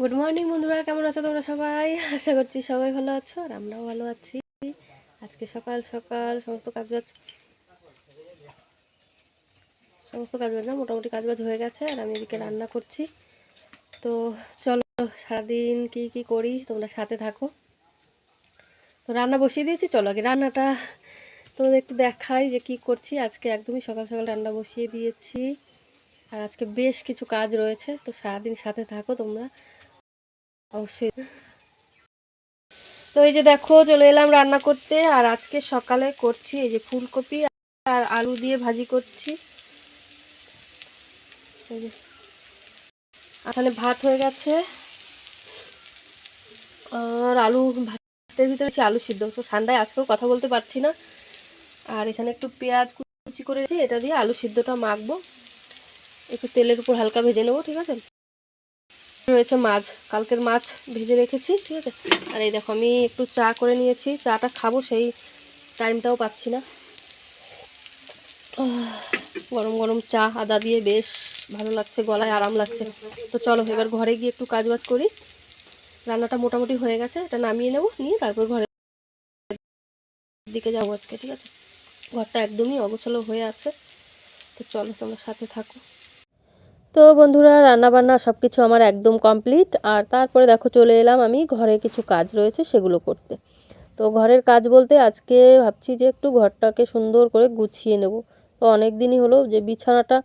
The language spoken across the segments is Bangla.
গুড মর্নিং বন্ধুরা। কেমন আছো তোমরা সবাই? আশা করছি সবাই ভালো আছো আর আমরাও ভালো আছি। আজকে সকাল সকাল সমস্ত কাজবাজ সমস্ত কাজবাজ না, মোটামুটি কাজবাজ হয়ে গেছে আর আমি এদিকে রান্না করছি। তো চলো, সারাদিন কি কি করি তোমরা সাথে থাকো। তো রান্না বসিয়ে দিয়েছি, চলো আগে রান্নাটা তোমাদের একটু দেখাই যে কি করছি। আজকে একদমই সকাল সকাল রান্না বসিয়ে দিয়েছি। আর আজকে বেশ কিছু কাজ রয়েছে, তো সারাদিন সাথে থাকো তোমরা। অবশ্যই। তো এই যে দেখো, চলে এলাম রান্না করতে, আর আজকে সকালে করছি এই যে ফুলকপি আর আলু দিয়ে ভাজি করছি। এখানে ভাত হয়ে গেছে। আর আলু ভাতের ভিতরে আলু সিদ্ধ। তো ঠান্ডায় আজকেও কথা বলতে পারছি না। আর এখানে একটু পেঁয়াজ কুচি করেছি, এটা দিয়ে আলু সিদ্ধটা মাখবো। একটু তেলের উপর হালকা ভেজে নেব, ঠিক আছে? রয়েছে মাছ, কালকের মাছ ভেজে রেখেছি, ঠিক আছে? আর এই দেখো, আমি একটু চা করে নিয়েছি, চাটা খাব, সেই টাইমটাও পাচ্ছি না। গরম গরম চা, আদা দিয়ে বেশ ভালো লাগছে, গলায় আরাম লাগছে। তো চলো, এবার ঘরে গিয়ে একটু কাজ বাজ করি। রান্নাটা মোটামুটি হয়ে গেছে, এটা নামিয়ে নেব, নিয়ে তারপর ঘরে দিকে যাব আজকে, ঠিক আছে? ঘরটা একদমই অগোছালো হয়ে আছে। তো চলো, তোমরা সাথে থাকো। তো বন্ধুরা, রান্নাবান্না সব কিছু আমার একদম কমপ্লিট। আর তারপরে দেখো চলে এলাম আমি, ঘরে কিছু কাজ রয়েছে সেগুলো করতে। তো ঘরের কাজ বলতে আজকে ভাবছি যে একটু ঘরটাকে সুন্দর করে গুছিয়ে নেব। তো অনেক দিনই হলো যে বিছানাটা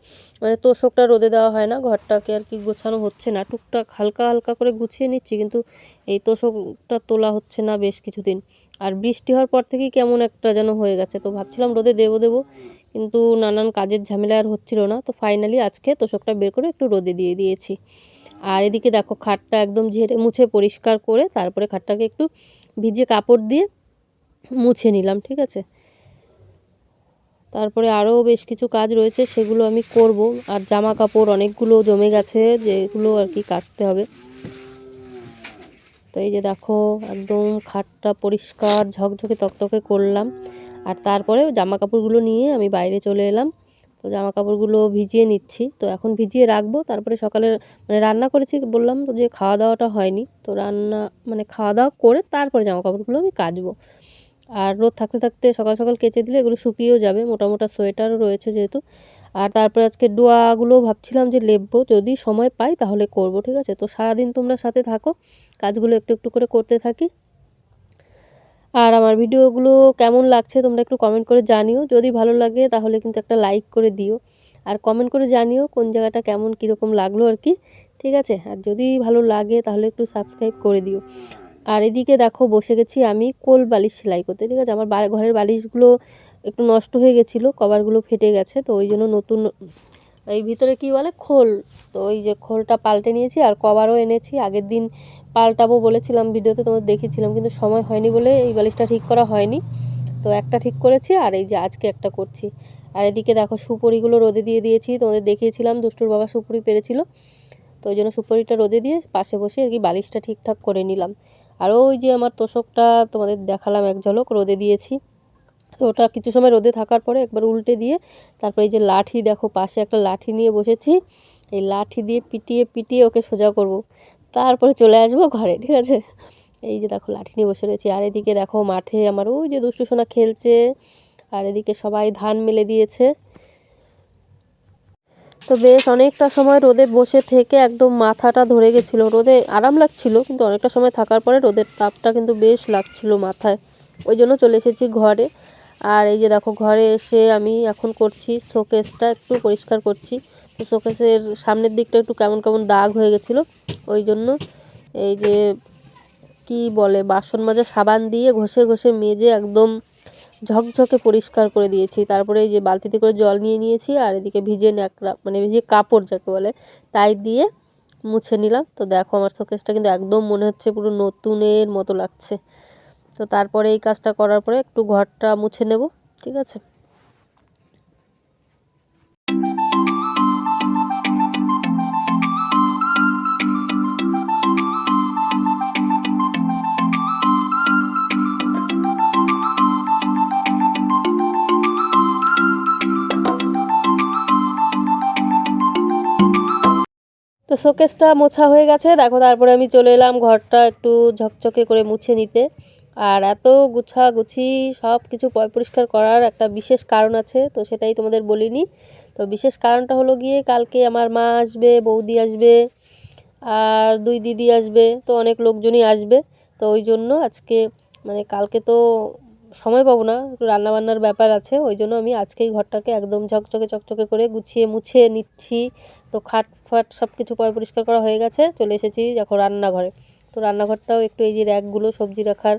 মানে তোষকটা রোদে দেওয়া হয় না, ঘরটাকে আর কি গোছানো হচ্ছে না। টুকটাক হালকা হালকা করে গুছিয়ে নিচ্ছি, কিন্তু এই তোষকটা তোলা হচ্ছে না বেশ কিছুদিন। আর বৃষ্টি হওয়ার পর থেকেই কেমন একটা যেন হয়ে গেছে। তো ভাবছিলাম রোদে দেবো দেবো কিন্তু নানান কাজের ঝামেলা আর হচ্ছিল না। তো ফাইনালি আজকে তোষকটা বের করে একটু রোদে দিয়ে দিয়েছি। আর এদিকে দেখো খাটটা একদম ঝেড়ে মুছে পরিষ্কার করে তারপরে খাটটাকে একটু ভিজে কাপড় দিয়ে মুছে নিলাম, ঠিক আছে? তারপরে আরও বেশ কিছু কাজ রয়েছে, সেগুলো আমি করব। আর জামা কাপড় অনেকগুলো জমে গেছে, যেগুলো আর কি কাচতে হবে। তো এই যে দেখো, একদম খাটটা পরিষ্কার ঝকঝকে তকতকে করলাম। আর তারপরে জামা কাপড়গুলো নিয়ে আমি বাইরে চলে এলাম। তো জামা কাপড়গুলো ভিজিয়ে নিচ্ছি। তো এখন ভিজিয়ে রাখব। তারপরে সকালে মানে রান্না করেছি, বললাম তো যে খাওয়া দাওয়াটা হয়নি। তো রান্না মানে খাওয়া দাওয়া করে তারপরে জামা কাপড়গুলো আমি কাচবো। আর রোদ থাকতে থাকতে সকাল সকাল কেচে দিলে এগুলো শুকিয়েও যাবে। মোটা মোটা সোয়েটারও রয়েছে যেহেতু। আর তারপরে আজকে ডোয়াগুলো ভাবছিলাম যে লেপবো। যদি সময় পাই তাহলে করব, ঠিক আছে? তো সারাদিন তোমরা সাথে থাকো। কাজগুলো একটু একটু করে করতে থাকি। আর আমার ভিডিওগুলো কেমন লাগছে তোমরা একটু কমেন্ট করে জানিও। যদি ভালো লাগে তাহলে কিন্তু একটা লাইক করে দিও। আর কমেন্ট করে জানিও কোন জায়গাটা কেমন, কীরকম লাগল আর কি। ঠিক আছে? আর যদি ভালো লাগে তাহলে একটু সাবস্ক্রাইব করে দিও। আর এদিকে দেখো বসে গেছি আমি কোল বালিশ সেলাই করতে। ঠিক আছে? আমার ঘরের বালিশগুলো একটু নষ্ট হয়ে গেছিল কভারগুলো ফেটে গেছে, তো ওই জন্য নতুন এই ভিতরে কি বলে? খোল। তো ওই যে খোলটা পাল্টে নিয়েছি আর কভারও এনেছি। আগের দিন পাল্টাবো বলেছিলাম, ভিডিওতে তোমাদের দেখেছিলাম কিন্তু সময় হয়নি বলে এই বালিশটা ঠিক করা হয়নি। তো একটা ঠিক করেছি আর এই যে আজকে একটা করছি। আর এদিকে দেখো সুপরিগুলো রোদে দিয়ে দিয়েছি। তোমাদের দেখিয়েছিলাম, দুষ্টুর বাবা সুপুরি পেরেছিল। তো ওই জন্য সুপুরিটা রোদে দিয়ে পাশে বসে আর কি বালিশটা ঠিকঠাক করে নিলাম। আর ওই যে আমার তোষকটা তোমাদের দেখালাম, এক ঝলক, রোদে দিয়েছি। তো ওটা কিছু সময় রোদে থাকার পরে একবার উল্টে দিয়ে, তারপরে এই যে লাঠি দেখো, পাশে একটা লাঠি নিয়ে বসেছি। এই লাঠি দিয়ে পিটিয়ে পিটিয়ে ওকে সোজা করব। তারপরে চলে আসব ঘরে, ঠিক আছে? এই যে দেখো, লাঠি নিয়ে বসে রয়েছি। আর এদিকে দেখো, মাঠে আমার ওই যে দুষ্টু সোনা খেলছে। আর এদিকে সবাই ধান মেলে দিয়েছে। তো বেশ, অনেকটা সময় রোদে বসে থেকে একদম মাথাটা ধরে গেছিল। রোদে আরাম লাগছিল, কিন্তু অনেকটা সময় থাকার পরে রোদের তাপটা কিন্তু বেশ লাগছিল মাথায়। ওই জন্য চলে এসেছি ঘরে। আর এই যে দেখো, ঘরে এসে আমি এখন করছি শোকেসটা একটু পরিষ্কার করছি। তো শোকেসের সামনের দিকটা একটু কেমন কেমন দাগ হয়ে গেছিল, ওই জন্য এই যে কি বলে, বাসন মাজা, সাবান দিয়ে ঘষে ঘষে মেজে একদম ঝকঝকে পরিষ্কার করে দিয়েছি। তারপরে এই যে বালতিতে করে জল নিয়ে নিয়েছি আর এদিকে ভিজে ন্যাকড়া মানে ভিজে কাপড় যাকে বলে, তাই দিয়ে মুছে নিলাম। তো দেখো, আমার শোকেসটা কিন্তু একদম মনে হচ্ছে পুরো নতুনের মতো লাগছে। তো তারপরে এই কাজটা করার পরে একটু ঘরটা মুছে নেব, ঠিক আছে? তো শোকেসটা মোছা হয়ে গেছে। দেখো, তারপরে আমি চলে এলাম ঘরটা একটু ঝকঝকে করে মুছে নিতে। আর এত গুছা গুছি সব কিছু পরিষ্কার করার একটা বিশেষ কারণ আছে, তো সেটাই তোমাদের বলিনি। তো বিশেষ কারণটা হলো গিয়ে কালকে আমার মা আসবে, বৌদি আসবে, আর দুই দিদি আসবে, তো অনেক লোকজনই আসবে। তো ওই জন্য আজকে মানে কালকে তো সময় পাবো না একটু রান্নাবান্নার ব্যাপার আছে, ওই জন্য আমি আজকেই ঘরটাকে একদম ঝকঝকে চকচকে করে গুছিয়ে মুছে নিচ্ছি। তো খাট ফাট সব কিছু পয়, পরিষ্কার করা হয়ে গেছে, চলে এসেছি দেখো রান্নাঘরে। তো রান্নাঘরটাও একটু এই যে র্যাকগুলো, সবজি রাখার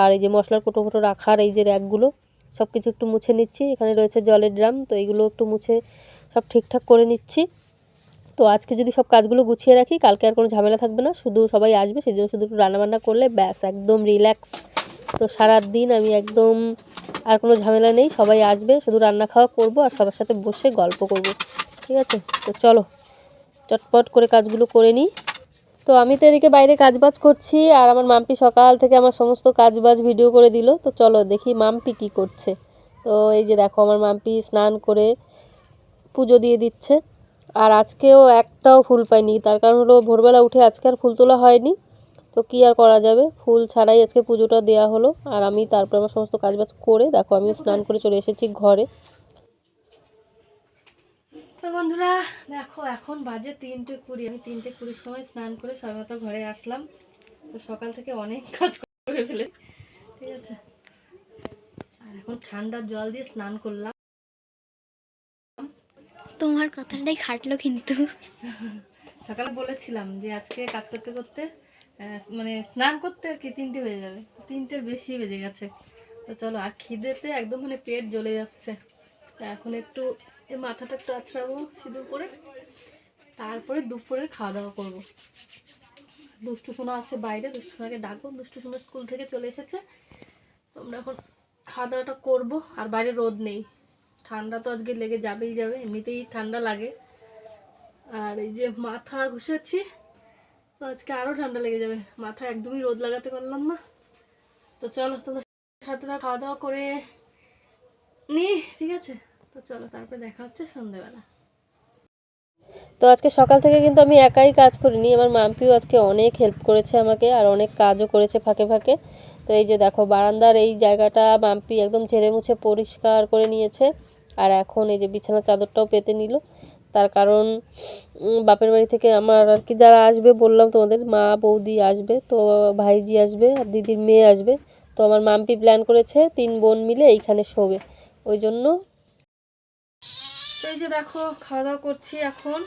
আর এই যে মশলার কোটো কোটো রাখার এই যে র্যাকগুলো সব কিছু একটু মুছে নিচ্ছি। এখানে রয়েছে জলের ড্রাম, তো এইগুলো একটু মুছে সব ঠিকঠাক করে নিচ্ছি। তো আজকে যদি সব কাজগুলো গুছিয়ে রাখি, কালকে আর কোনো ঝামেলা থাকবে না। শুধু সবাই আসবে, সেই জন্য শুধু একটু রান্নাবান্না করলে ব্যাস, একদম রিল্যাক্স। তো সারা দিন আমি একদম আর কোনো ঝামেলা নেই, সবাই আসবে, শুধু রান্না খাওয়া করব আর সবার সাথে বসে গল্প করব। ঠিক আছে? তো চলো, চটপট করে কাজগুলো করে নিই। তো আমি তো এদিকে বাইরে কাজবাজ করছি আর আমার মাম্পি সকাল থেকে আমার সমস্ত কাজবাজ ভিডিও করে দিল। তো চলো দেখি মাম্পি কি করছে। তো এই যে দেখো আমার মাম্পি স্নান করে পুজো দিয়ে দিচ্ছে। আর আজকেও একটাও ফুল পাইনি, তার কারণ হলো ভোরবেলা উঠে আজকে আর ফুল তোলা হয়নি। তো কি আর করা যাবে? ফুল ছাড়াই আজকে পুজোটা দেওয়া হলো। আর আমি তারপর আমার সমস্ত কাজবাজ করে, দেখো আমি স্নান করে চলে এসেছি ঘরে। তো বন্ধুরা দেখো এখন বাজে তিনটে কুড়ি। আমি তিনটে কুড়ির সময় স্নান করে সবেমাত্র ঘরে আসলাম। তো সকাল থেকে অনেক কাজ করে ফেলে ঠিক আছে। আর এখন ঠান্ডার জল দিয়ে স্নান করলাম। তোমার কথাটাই খাটলো কিন্তু। সকালে বলেছিলাম যে আজকে কাজ করতে করতে মানে স্নান করতে আর কি তিনটে বেজে যাবে। তিনটের বেশি বেজে গেছে। তো চলো আর খিদেতে একদম মানে পেট জ্বলে যাচ্ছে। তা এখন একটু এই মাথাটা একটু আছড়াবো সিঁদুর করে তারপরে দুপুরের খাওয়া দাওয়া করব। দুষ্টু সোনা আছে বাইরে, দুষ্টু সোনাকে ডাকবো। দুষ্টু সোনা স্কুল থেকে চলে এসেছে। তোমরা এখন খাওয়া দাওয়াটা করব। আর বাইরে রোদ নেই। ঠান্ডা তো আজকে লেগে যাবেই যাবে, এমনিতেই ঠান্ডা লাগে। আর এই যে মাথা ঘষেছি তো আজকে আরও ঠান্ডা লেগে যাবে। মাথা একদমই রোদ লাগাতে পারলাম না। তো চলো, তোমরা সাথে খাওয়া দাওয়া করে নি, ঠিক আছে? তো চলো তারপরে দেখা হচ্ছে সন্ধ্যেবেলা তো আজকে সকাল থেকে কিন্তু আমি একাই কাজ করিনি, আমার মাম্পিও আজকে অনেক হেল্প করেছে আমাকে আর অনেক কাজও করেছে ফাঁকে ফাঁকে। তো এই যে দেখো, বারান্দার এই জায়গাটা মাম্পি একদম ঝেড়ে মুছে পরিষ্কার করে নিয়েছে আর এখন এই যে বিছানার চাদরটাও পেতে নিল। তার কারণ বাপের বাড়ি থেকে আমার আর কি যারা আসবে বললাম তোমাদের, মা, বৌদি আসবে, তো ভাইজি আসবে, আর দিদির মেয়ে আসবে। তো আমার মাম্পি প্ল্যান করেছে তিন বোন মিলে এইখানে শোবে। ওই জন্য তো এই যে দেখো, খাওয়া দাওয়া করছি এখন।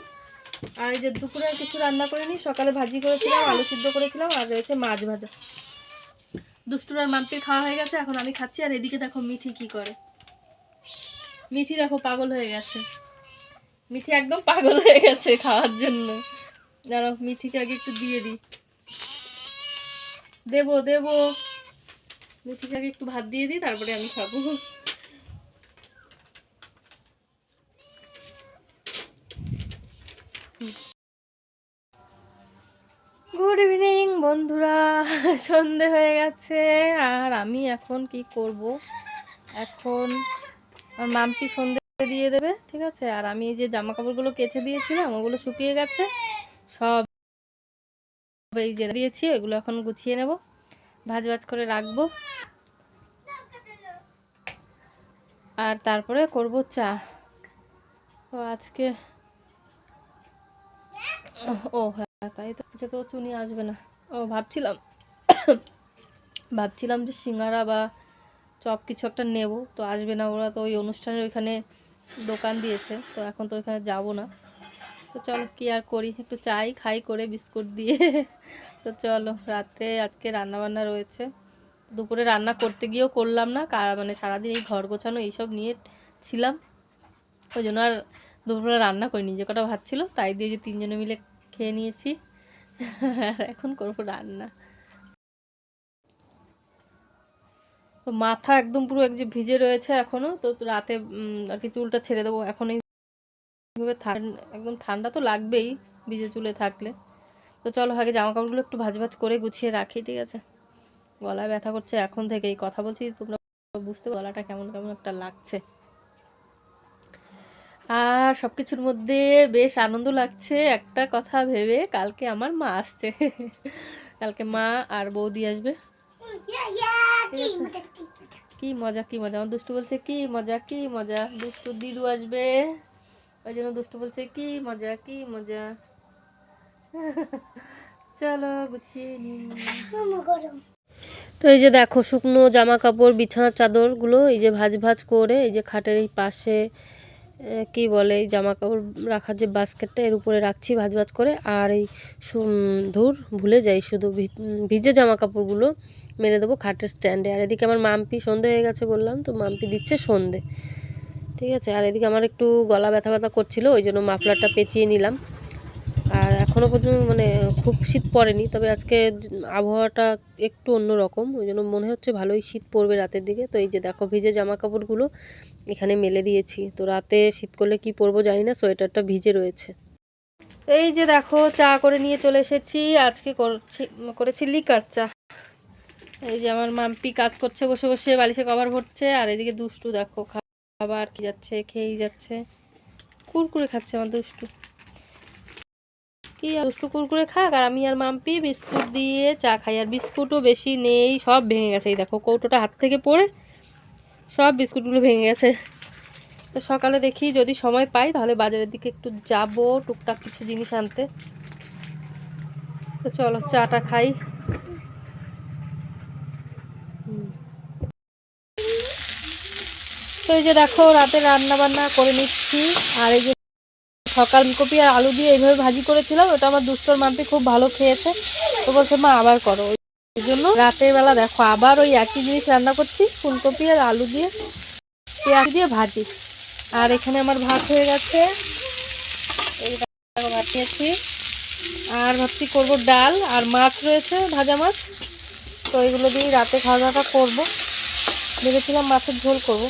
আর এই যে দুপুরে কিছু রান্না করিনি, সকালে ভাজি করেছিলাম, আলু সিদ্ধ করেছিলাম, আর রয়েছে মাছ ভাজা। দুষ্টুর আর মাম্পির খাওয়া হয়ে গেছে, এখন আমি খাচ্ছি, আর এদিকে দেখো মিঠি কি করে। মিঠি দেখো পাগল হয়ে গেছে। মিঠি একদম পাগল হয়ে গেছে খাওয়ার জন্য। দাঁড়াও, মিঠিকে আগে একটু দিয়ে দিই। দেবো দেবো। মিঠিকে আগে একটু ভাত দিয়ে দিই, তারপরে আমি খাব। গুড ইভিনিং বন্ধুরা। সন্ধে হয়ে গেছে, আর আমি এখন কি করব? এখন মাম্পি সন্ধে দিয়ে দেবে, ঠিক আছে? আর আমি যে জামা কাপড়গুলো কেচে দিয়েছিলাম, ওগুলো শুকিয়ে গেছে। সব এই যে দিয়েছি, ওগুলো এখন গুছিয়ে নেব, ভাজ ভাজ করে রাখব। আর তারপরে করব চা। তো আজকে ও হ্যাঁ তাই তো। আজকে তো চুনি আসবে না। ও, ভাবছিলাম ভাবছিলাম যে সিঙ্গারা বা চপ কিছু একটা নেব। তো আসবে না, ওরা তো ওই অনুষ্ঠানের ওইখানে দোকান দিয়েছে, তো এখন তো ওইখানে যাব না। তো চলো, কি আর করি? একটু চাই, খাই করে বিস্কুট দিয়ে। তো চলো, রাত্রে আজকে রান্না বান্না রয়েছে। দুপুরে রান্না করতে গিয়েও করলাম না মানে সারাদিন এই ঘর গোছানো এইসব নিয়ে ছিলাম। ওই জন্য আর দুপুরে রান্না করিনি, যে কটা ভাত ছিল, তাই দিয়ে যে তিনজনে মিলে খেয়ে নিয়েছি। আর এখন করব রান্না। তো মাথা একদম পুরো এক যে ভিজে রয়েছে এখনও, তো রাতে আর কি চুলটা ছেড়ে দেবো এখন এইভাবে একদম ঠান্ডা তো লাগবেই ভিজে চুলে থাকলে। তো চলো আগে জামা কাপড়গুলো একটু ভাজ ভাজ করে গুছিয়ে রাখি, ঠিক আছে? গলায় ব্যথা করছে এখন থেকেই। কথা বলছি, তোমরা বুঝতে গলাটা কেমন কেমন একটা লাগছে। আর সব কিছুর মধ্যে বেশ আনন্দ লাগছে, একটা কথা ভেবে কালকে আমার মা আসছে। কালকে মা আর বৌদি আসবে। কি মজা কি মজা। আমার দুষ্টু বলছে, কি মজা কি মজা। দুষ্টু দিদু আসবে। ওই জন্য দুষ্টু বলছে, কি মজা কি মজা। চলো গুছিয়ে তো এই যে দেখো, শুকনো জামা কাপড় বিছানার চাদরগুলো, এই যে ভাজ ভাজ করে, এই যে খাটের এই পাশে কি বলে, এই জামা কাপড় রাখার যে বাস্কেটটা এর উপরে রাখছি ভাজ ভাজ করে। আর এই ধুর ভুলে যাই, শুধু ভিজে জামা কাপড়গুলো মেরে দেবো খাটের স্ট্যান্ডে। আর এদিকে আমার মাম্পি সন্ধে হয়ে গেছে বললাম, তো মাম্পি দিচ্ছে সন্ধে। ঠিক আছে? আর এদিকে আমার একটু গলা ব্যথা ব্যথা করছিল, ওই জন্য মাফলারটা পেঁচিয়ে নিলাম। আর এখনও পর্যন্ত মানে খুব শীত পড়েনি, তবে আজকে আবহাওয়াটা একটু অন্যরকম। ওই জন্য মনে হচ্ছে ভালোই শীত পড়বে রাতের দিকে। তো এই যে দেখো, ভিজে জামা কাপড়গুলো এখানে মেলে দিয়েছি। তো রাতে শীত করলে কি পরবো জানি না, সোয়েটারটা ভিজে রয়েছে। এই যে দেখো, চা করে নিয়ে চলে এসেছি। আজকে করছি, করেছি লিকার চা। এই যে আমার মাম্পি কাজ করছে, বসে বসে বালিশে কভার ভরছে। আর এদিকে দুষ্টু দেখো, খাবার কি যাচ্ছে, খেয়েই যাচ্ছে। কুরকুরে খাচ্ছে আমার দুষ্টু। কি দুষ্টু কুরকুরে খাক? আর আমি আর মাম্পি বিস্কুট দিয়ে চা খাই। আর বিস্কুটও বেশি নেই, সব ভেঙে গেছে। এই দেখো, কৌটোটা হাত থেকে পড়ে সব বিস্কুটগুলো ভেঙে গেছে। তো সকালে দেখি যদি সময় পাই, তাহলে বাজারের দিকে একটু যাব, টুকটাক কিছু জিনিস আনতে। তো চলো, চাটা খাই। তো এই যে দেখো, রাতে রান্না বান্না করে নিচ্ছি। আর এই যে সকাল কপি আর আলু দিয়ে এইভাবে ভাজি করেছিলাম, ওটা আমার দুষ্টর মাম্পি খুব ভালো খেয়েছে। তো বলছে, মা, আবার করো। ওই জন্য রাতের বেলা দেখো, আবার ওই একই জিনিস রান্না করছি, ফুলকপি আর আলু দিয়ে, পেঁয়াজ দিয়ে ভাজি। আর এখানে আমার ভাত হয়ে গেছে। এই ভাত আর ভাবছি করব ডাল আর মাছ রয়েছে, ভাজা মাছ। তো এগুলো দিয়ে রাতে খাওয়া দাওয়াটা করব। ভেবেছিলাম মাছের ঝোল করব।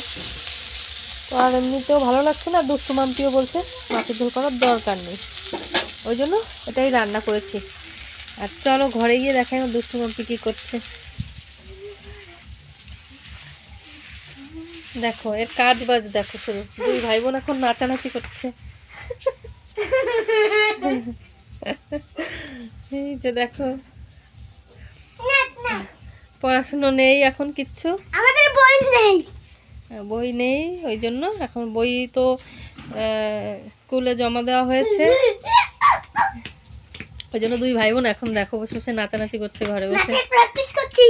তো আর এমনিতেও ভালো লাগছে না, দুষ্টু বলছে মাছের ঝোল করার দরকার নেই। ওই জন্য এটাই রান্না করেছি। আর চলো ঘরে গিয়ে দেখাই আমার দুষ্টু মাম্পি কী করছে। দেখো এর কাজ বাজ দেখো শুধু। দুই ভাই বোন এখন নাচানাচি করছে। এই যে দেখো। পড়াশুনো নেই এখন কিচ্ছু। আমাদের বই নেই। বই নেই ওই জন্য এখন বই তো স্কুলে জমা দেওয়া হয়েছে। ওই জন্য দুই ভাই বোন এখন দেখো বসে বসে নাচানাচি করছে ঘরে বসে। প্র্যাকটিস করছি।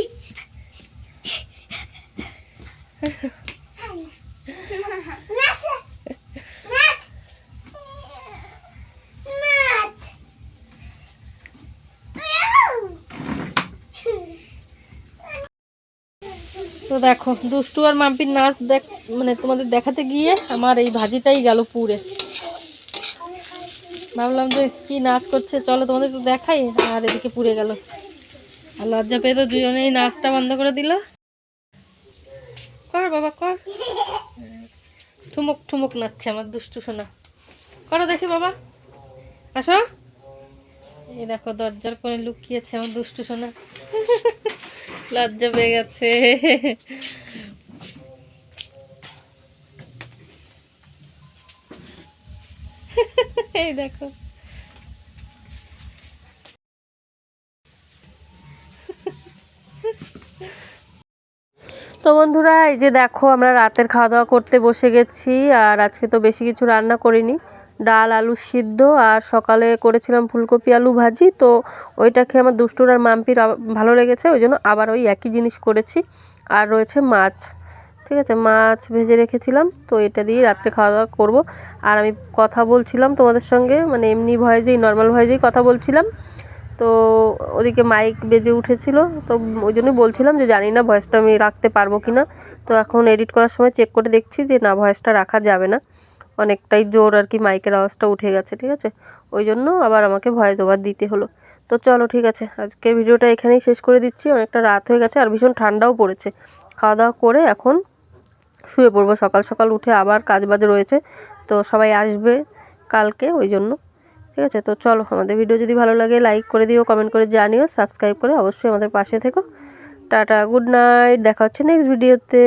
তো দেখো দুষ্টু আর মাম্পির নাচ দেখ মানে তোমাদের দেখাতে গিয়ে আমার এই ভাজিটাই গেল পুড়ে। ভাবলাম যে কি নাচ করছে, চলো তোমাদের একটু দেখাই, আর এদিকে পুড়ে গেল। আর লজ্জা পেয়ে তো দুজনেই নাচটা বন্ধ করে দিল। কর বাবা, কর। ঠুমুক ঠুমুক নাচছে আমার দুষ্টু সোনা। করো দেখি বাবা। আসো। এই দেখো, দরজার কোণে লুকিয়েছে আমার দুষ্টু সোনা। লজ্জা পেয়ে গেছে। এই দেখো। তো বন্ধুরা, এই যে দেখো, আমরা রাতের খাওয়া দাওয়া করতে বসে গেছি, আর আজকে তো বেশি কিছু রান্না করিনি। ডাল, আলু সিদ্ধ, আর সকালে করেছিলাম ফুলকপি, আলু ভাজি, তো ওইটা খেয়ে আমার দুষ্টুর আর মাম্পির ভালো লেগেছে, ওই জন্য আবার ওই একই জিনিস করেছি। আর রয়েছে মাছ। ঠিক আছে, মাছ ভেজে রেখেছিলাম, তো এটা দিয়ে রাত্রে খাওয়া দাওয়া করব। আর আমি কথা বলছিলাম তোমাদের সঙ্গে মানে এমনি ভয়েসেই নর্মাল ভয়েসেই কথা বলছিলাম। তো ওদিকে মাইক বেজে উঠেছিল, তো ওই জন্যই বলছিলাম যে জানি না ভয়েসটা আমি রাখতে পারব কি না তো এখন এডিট করার সময় চেক করে দেখছি যে না, ভয়েসটা রাখা যাবে না। অনেকটাই জোর আর কি মাইকের আওয়াজটা উঠে গেছে, ঠিক আছে? ওই জন্য আবার আমাকে ভয়েস ওভার দিতে হলো। তো চলো, ঠিক আছে, আজকের ভিডিওটা এখানেই শেষ করে দিচ্ছি। অনেকটা রাত হয়ে গেছে, আর ভীষণ ঠান্ডাও পড়েছে। খাওয়া দাওয়া করে এখন শুয়ে পড়ব। সকাল সকাল উঠে আবার কাজ বাজ রয়েছে, তো সবাই আসবে কালকে ওই জন্য, ঠিক আছে? তো চলো, আমাদের ভিডিও যদি ভালো লাগে লাইক করে দিও কমেন্ট করে জানিও সাবস্ক্রাইব করে অবশ্যই আমাদের পাশে থেকো। টাটা গুড নাইট দেখা হচ্ছে নেক্সট ভিডিওতে